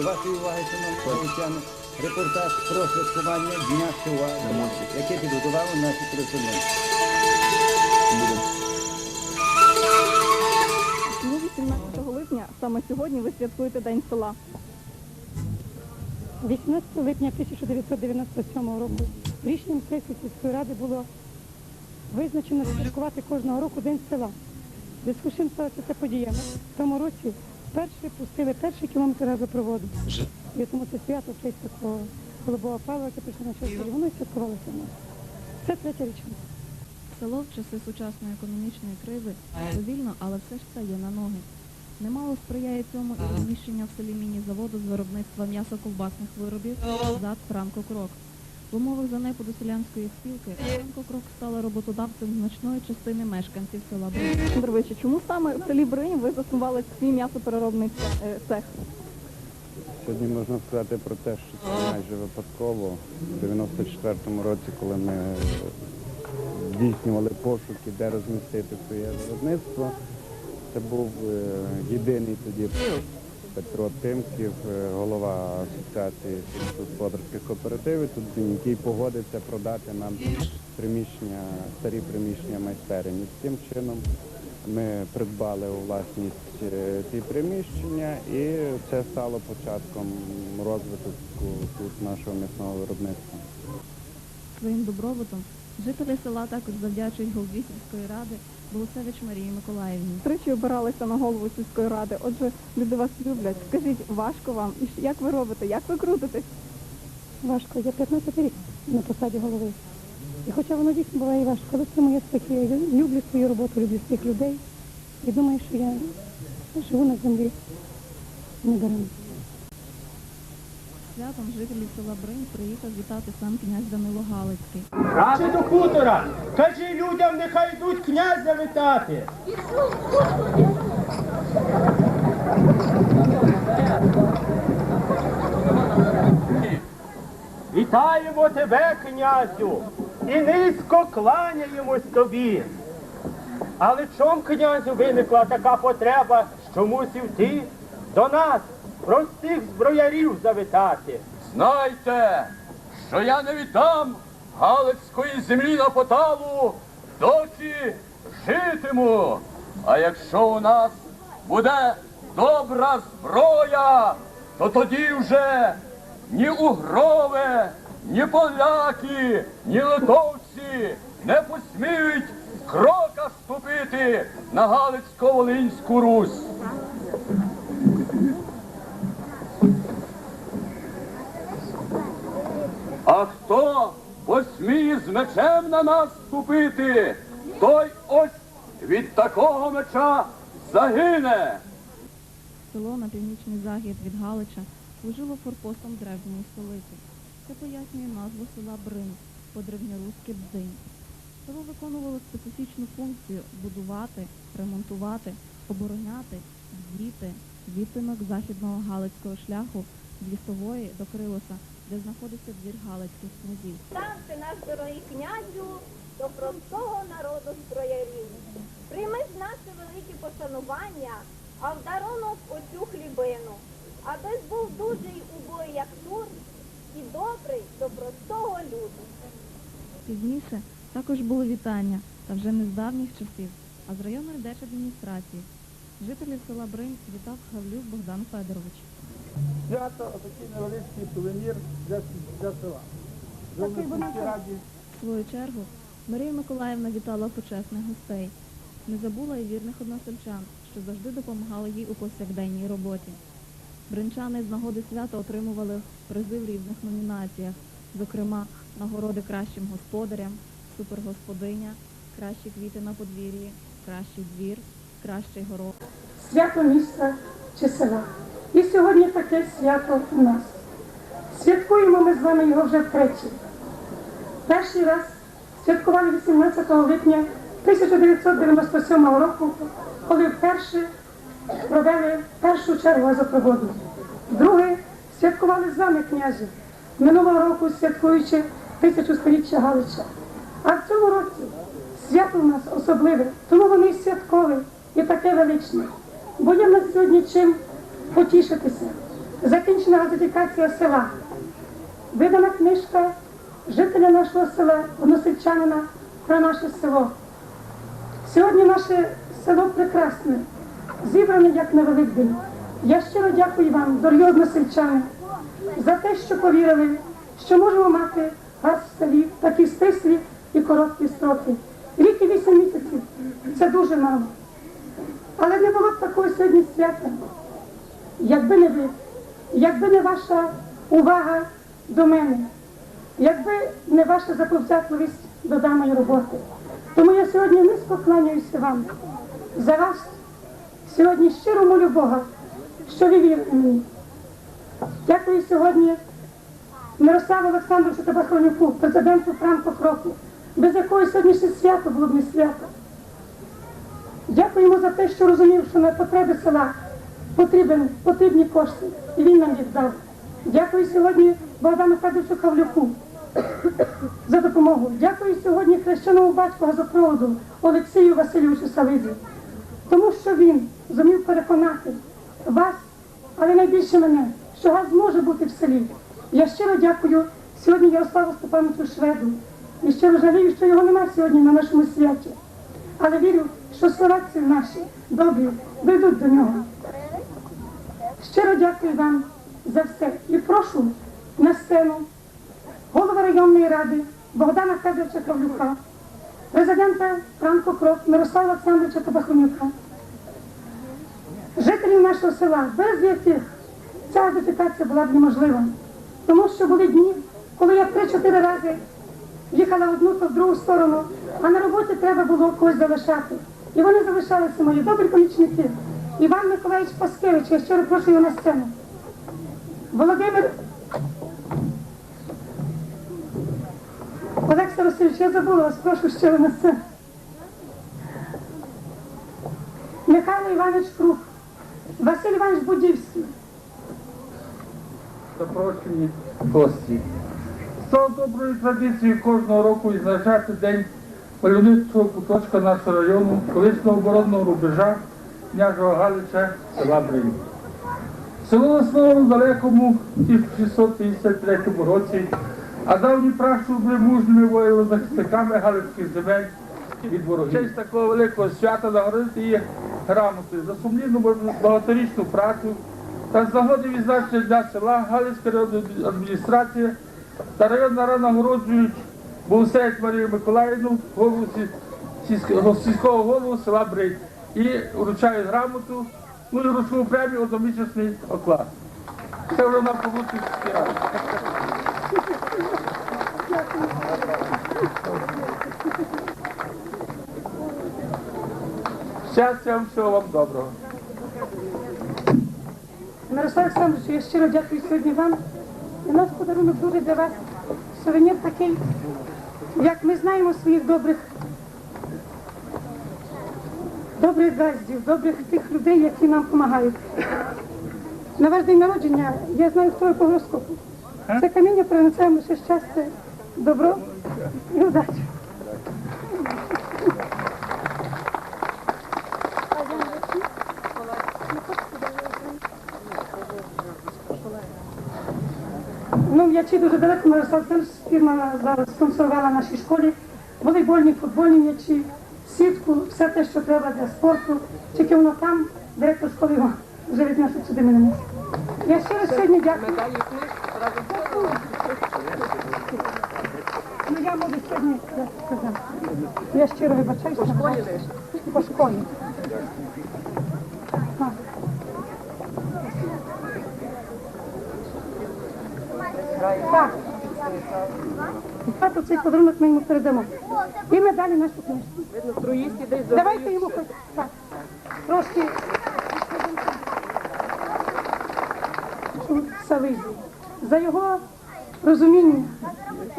До вашої уваги, шановні політяни, репортаж про святкування Дня села, яке підготували наші кореспонденти. Чому 18 липня саме сьогодні ви святкуєте День села? 18 липня 1997 року рішенням сесії сільської ради було визначено святкувати кожного року День села. В зв'язку з чим сталася ця подія. В тому році вперше пустили перший кілометр газопроводу. І тому це свято в честь такого голубого Павла, яке прийшло на час, воно і святкувалося в нас. Це третя річниця. Село в часи сучасної економічної кризи повільно, але все ж стає на ноги. Немало сприяє цьому і розміщення в селі міні-заводу з виробництва м'ясо-ковбасних виробів ЗАД Франко Крок. В умовах занепаду селянської спілки Франко Крок стала роботодавцем значної частини мешканців села Бринь. Андровичі, чому саме в селі Бринь ви заснували свій м'ясопереробний е, цех? Сьогодні можна сказати про те, що це майже випадково. У 94-му році, коли ми здійснювали пошуки, де розмістити своє виробництво, це був е, єдиний тоді Петро Тимків, е, голова Асоціації сільськогосподарських кооперативів, тут, який погодився продати нам приміщення, старі приміщення майстерні. Таким чином ми придбали у власність е, ці приміщення і це стало початком розвитку тут нашого м'ясного виробництва. Своїм добробутом жителі села також завдячують голові ради Болусевич Марії Миколаївні. Тричі обиралися на голову сільської ради. Отже, люди вас люблять. Скажіть, важко вам? І як ви робите? Як ви крутитесь? Важко. Я 15 рік на посаді голови. І хоча воно дійсно буває важко, але це моє стихія. Я люблю свою роботу, люблю своїх людей. І думаю, що я живу на землі не даремно. Святом жителів села Бринь приїхав вітати сам князь Данило Галицький. Радше до хутора. Кажи людям, нехай йдуть князя вітати. Вітаємо тебе, князю, і низько кланяємось тобі. Але чом, князю, виникла така потреба, що мусив ти до нас, простих зброярів, завітати? Знайте, що я не віддам Галицької землі на поталу, доки житиму. А якщо у нас буде добра зброя, то тоді вже ні угрове, ні поляки, ні литовці не посміють крока ступити на Галицько-Волинську Русь. А хто посміє з мечем на нас ступити, той ось від такого меча загине. Село на північний захід від Галича служило форпостом древньої столиці. Це пояснює назву села Бринь, по-древньоруськи Бдинь. Село виконувало специфічну функцію будувати, ремонтувати, обороняти, звіти, відтинок західного Галицького шляху з лісової до Крилоса, де знаходиться двір Галицьких князів. Ставте наш дорогий князю до простого народу зброярів. Прийми ж наше велике пошанування, а в дарунок оцю хлібину. Аби був дуже й убой, як тур, і добрий до простого люду. Пізніше також було вітання, та вже не з давніх часів, а з районної держадміністрації. Жителів села Бринь вітав Хавлюк Богдан Федорович. Свято, такий невеличкий сувенір для, для села. Такий вона раді. В свою чергу Марія Миколаївна вітала почесних гостей. Не забула і вірних односельчан, що завжди допомагали їй у повсякденній роботі. Бринчани з нагоди свята отримували призи в різних номінаціях, зокрема нагороди кращим господарям, супергосподиня, кращі квіти на подвір'ї, кращий двір, кращий горох. свято міста чи села. І сьогодні таке свято у нас. Святкуємо ми з вами його вже втретє. Перший раз святкували 18 липня 1997 року, коли вперше провели першу чергу газопроводу. Друге святкували з вами, князю, минулого року святкуючи тисячу сторіччя Галича. А в цьому році свято у нас особливе, тому воно і святкове, і таке величне. Бо є нас сьогодні чим потішитися. закінчена газифікація села. Видана книжка жителя нашого села, односельчанина про наше село. Сьогодні наше село прекрасне, зібране як на Великдень. Я щиро дякую вам, дорогі односельчани, за те, що повірили, що можемо мати газ в селі такі стислі і короткі строки. Рік і вісім місяців це дуже мало. Але не було б такого сьогодні свята, якби не ви, якби не ваша увага до мене, якби не ваша заповзятливість до даної роботи. Тому я сьогодні низько кланяюся вам. За вас сьогодні щиро молю Бога, що ви вірите мені. Дякую сьогодні Мирославу Олександровичу Табахронюку, президенту Франко Кроку, без якої сьогоднішнє свято було б не свято. Дякуємо за те, що розумів, що на потреби села потрібен, потрібні кошти, і він нам їх дав. Дякую сьогодні Богдану Федоровичу Кавлюку за допомогу. Дякую сьогодні хрещеному батьку газопроводу Олексію Васильовичу Сализі, тому що він зумів переконати вас, але найбільше мене, що газ може бути в селі. Я щиро дякую сьогодні Ярославу Степановичу Шведу. І щиро жалію, що його немає сьогодні на нашому святі. Але вірю, що словаці наші добрі дійдуть до нього. Щиро дякую вам за все і прошу на сцену голова районної ради Богдана Федоровича Кавлюка, президента Франко Крок Мирослава Олександровича Табахонюка, жителів нашого села, без яких ця газифікація була б неможлива. Тому що були дні, коли я три-чотири рази їхала в одну то в другу сторону, а на роботі треба було когось залишати. І вони залишалися мої добрі помічники. Іван Миколаївич Паскевич, я щиро прошу його на сцену. Володимир Олекса Васильович, я забула вас, прошу ще на сцену. Михайло Іванович Круг, Василь Іванович Будівський. запрошені гості. Стало доброю традицією кожного року відзначати день мальовничого куточка нашого району, колишнього оборонного рубежа княжого Галича села Бринь. Село засновано в далекому 1653 році, а давні пращури були мужніми воєнно-захисниками галицьких земель від ворогів. Честь такого великого свята нагородити її грамотою за сумлінну багаторічну працю та з нагоди відзначення дня села Галицька районна адміністрація та районна рада нагороджують Богусець Марію Миколаївну, голову сільського голову села Брить і вручають грамоту, ну і премію одномісячний оклад. Це вже нам побути. Щастя вам, всього вам доброго. Мирослав Олександрович, я щиро дякую сьогодні вам. І нас подарунок дуже для вас. Сувенір такий, як ми знаємо своїх добрих, добрих газдів, добрих тих людей, які нам допомагають. На ваш день народження я знаю, хто по гороскопу. Це каміння принесе вам лише щастя, добро і удачу. Ну, м'ячі дуже далеко, Мирослав Олександрович, фірма зараз спонсорувала нашій школі. Волейбольні, футбольні м'ячі, сітку, все те, що треба для спорту. Тільки воно там, директор школи його вже віднесе сюди мене. не. Я ще раз сьогодні дякую. Ну я можу сьогодні я сказав. Я щиро вибачаюся. По школі По школі. Так. Тато цей подарунок ми йому передамо. І ми далі нашу книжку. Давайте йому хоч так. Трошки Савизі. За його розуміння,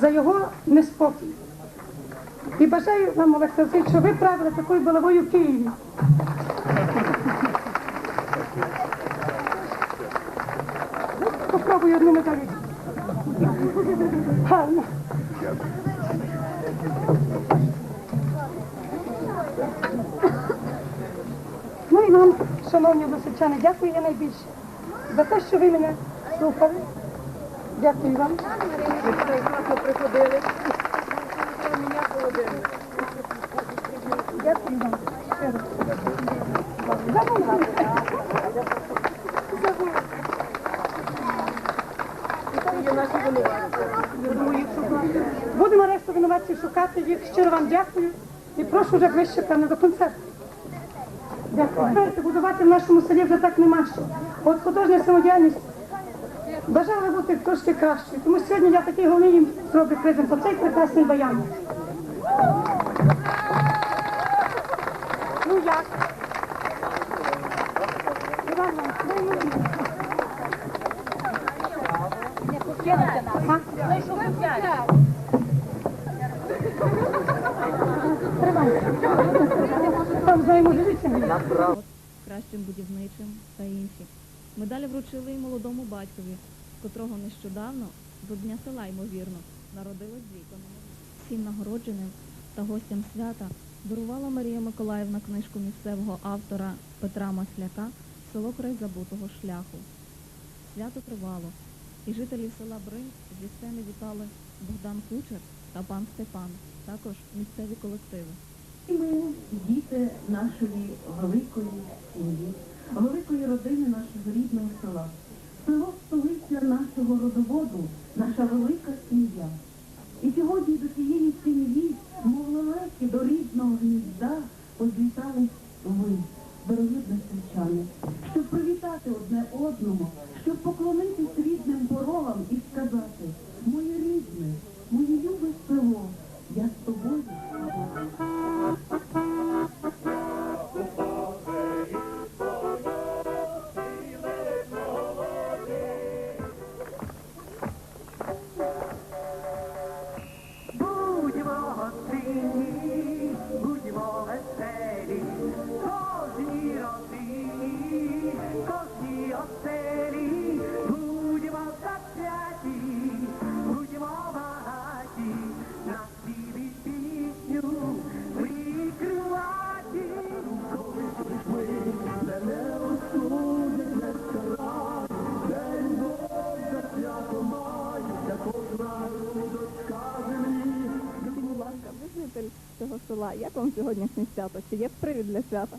за його неспокій. І бажаю вам, Олег Олексійович, щоб ви правили такою головою в Києві. Попробую одну медаль. Гарно. Шановні односельчани, дякую я найбільше за те, що ви мене Супер. Дякую вам. Дякую вам. Будемо решту винуватців шукати їх. Щиро вам дякую. І прошу вже ближче певно до концерту. Дякую. Знаєте, будувати в нашому селі вже так нема що. От художня самодіяльність бажала бути трошки кращою. Тому сьогодні я такий головний їм зроблю презент. Оцей прекрасний баян. Ну як? Дай мені. А? Тримай. Там взаємодивіться. кращим будівничим та інші. Медалі вручили й молодому батькові, котрого нещодавно, до Дня села, ймовірно, народилось двійко. Всім нагородженим та гостям свята дарувала Марія Миколаївна книжку місцевого автора Петра Масляка «Село край забутого шляху». Свято тривало, і жителів села Бринь зі сцени вітали Богдан Кучер та пан Степан, також місцеві колективи. І ми діти нашої великої сім'ї, великої родини нашого рідного села. Село столиця нашого родоводу, наша велика сім'я. І сьогодні до цієї сім'ї, мов лелеки до рідного гнізда, позлітались ви, дорогі односельчани, щоб привітати одне одному, щоб поклонитись рідним порогам і сказати, моє рідне, моє любе село, я з тобою. Як вам сьогоднішнє свято? Чи є привід для свята?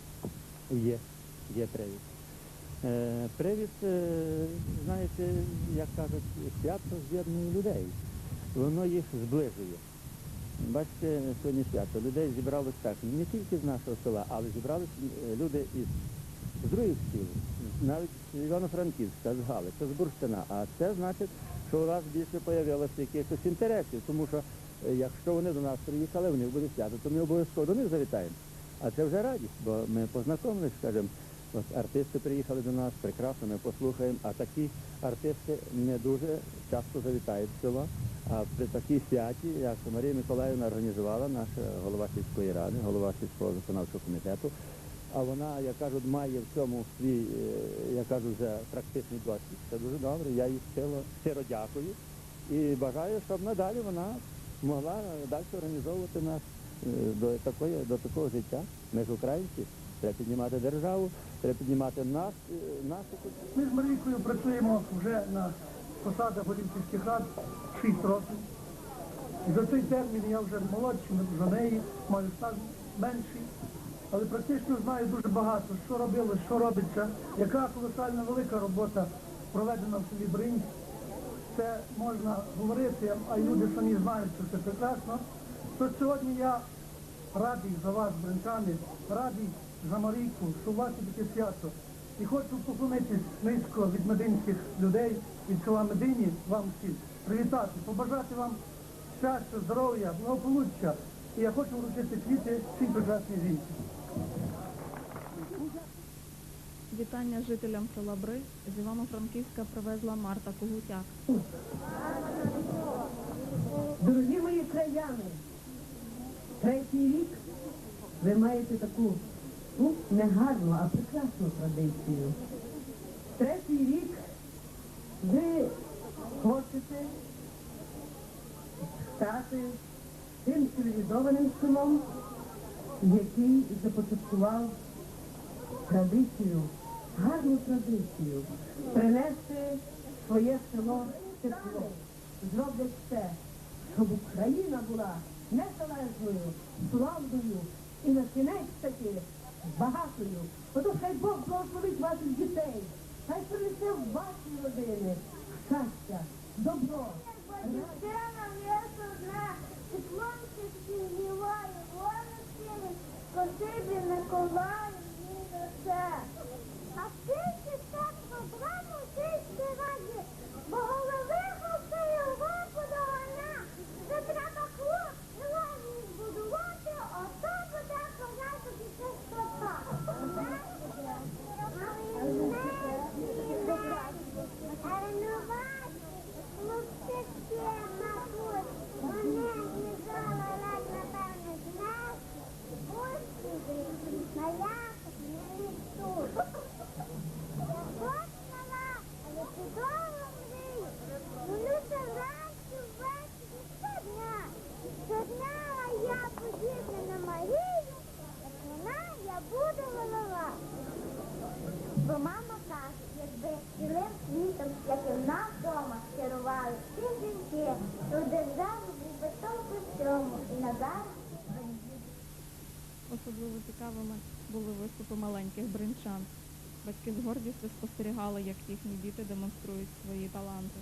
Є, є привід. Е, привід, е, знаєте, як кажуть, свято з'єднує людей. Воно їх зближує. Бачите, сьогодні свято. Людей зібралось так, не тільки з нашого села, але зібрались е, люди із з других сіл, навіть з Івано-Франківська, з Галиця, з Бурштина. А це значить, що у вас більше появилося якихось інтересів, тому що якщо вони до нас приїхали, вони буде свято, то ми обов'язково до них завітаємо. А це вже радість, бо ми познайомились, скажімо, артисти приїхали до нас, прекрасно, ми послухаємо, а такі артисти не дуже часто завітають в село. А при такій святі, як Марія Миколаївна організувала, наша голова сільської ради, голова сільського виконавчого комітету, а вона, як кажуть, має в цьому свій, е, я кажу, вже практичний досвід. Це дуже добре. Я їй щиро дякую і бажаю, щоб надалі вона могла далі організовувати нас е, до такої, до такого життя. Ми ж українці. Треба піднімати державу, треба піднімати нас, е, нашу. Ми з Марійкою працюємо вже на посадах Олімпійських рад 6 років. За цей термін я вже молодший за неї, маю стаж менший. Але практично знаю дуже багато, що робилось, що робиться, яка колосальна велика робота проведена в селі Бринь. Це можна говорити, а люди самі знають, що це прекрасно. То сьогодні я радий за вас, бринчани, радий за Марійку, що у вас є таке свято. І хочу поклонитись низько від мединських людей, від села Медині, вам всім, привітати, побажати вам щастя, здоров'я, благополуччя. І я хочу вручити квіти всім прекрасній жінці. Вітання жителям села Бри з Івано-Франківська привезла Марта Когутяк. Дорогі мої краяни, третій рік ви маєте таку, ну, не гарну, а прекрасну традицію. Третій рік ви хочете стати тим цивілізованим селом, який започаткував традицію, гарну традицію, принести своє село тепло. Зроблять все, щоб Україна була незалежною, славною і на кінець таки багатою. Ото хай Бог благословить ваших дітей, хай принесе в ваші родини щастя, добро. Дитина м'ясо одна, і сонце співає, волосіни, спасибі Миколаю, ні за це. А скільки так проблему сільські раді, бо голови гостей Господа вона, це треба клуб, і збудувати, ото буде казати чистота. Але не бачу, хлопчики, мабуть, вони їжджали ледь, напевне, з нас, Господи, на ясах не літуть. Я хочела, але чудово мрію. Вони це вранці ввечері щодня. Щодня я подібна на Марію, як вона, я буду голова. Бо мама каже, якби цілим світом, як і в нас вдома, керували всі жінки, то державу припитовку би толку в цьому і назад. Особливо цікавими були виступи маленьких бринчан. Батьки з гордістю спостерігали, як їхні діти демонструють свої таланти.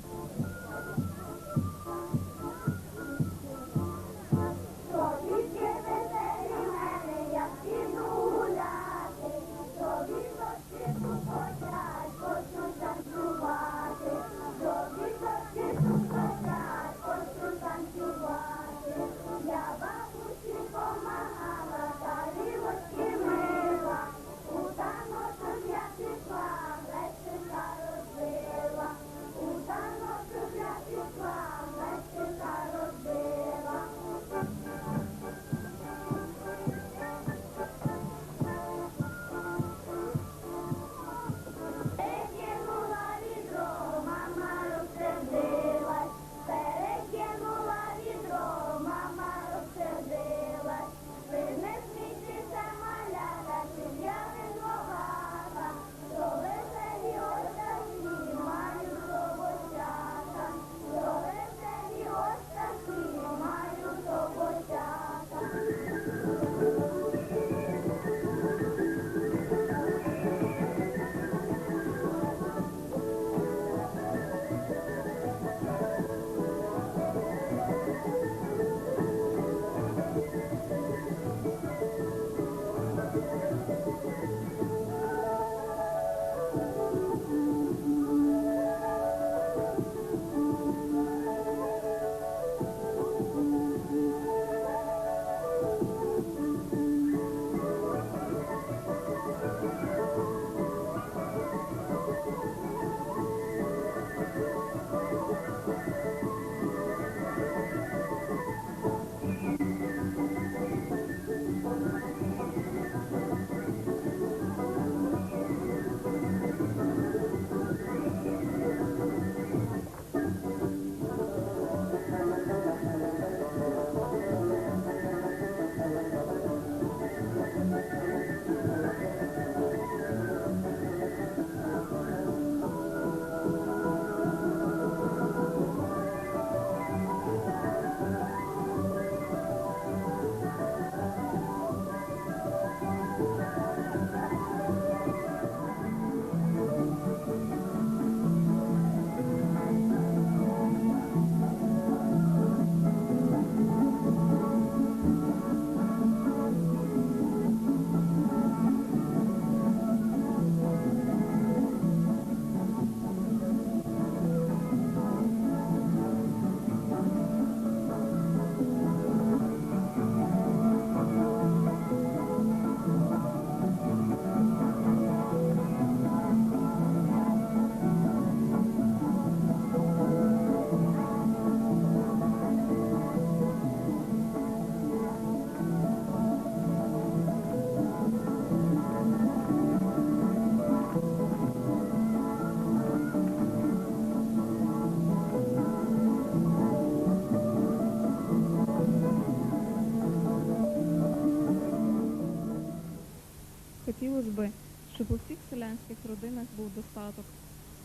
служби, щоб у всіх селянських родинах був достаток,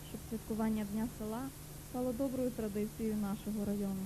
щоб святкування Дня села стало доброю традицією нашого району.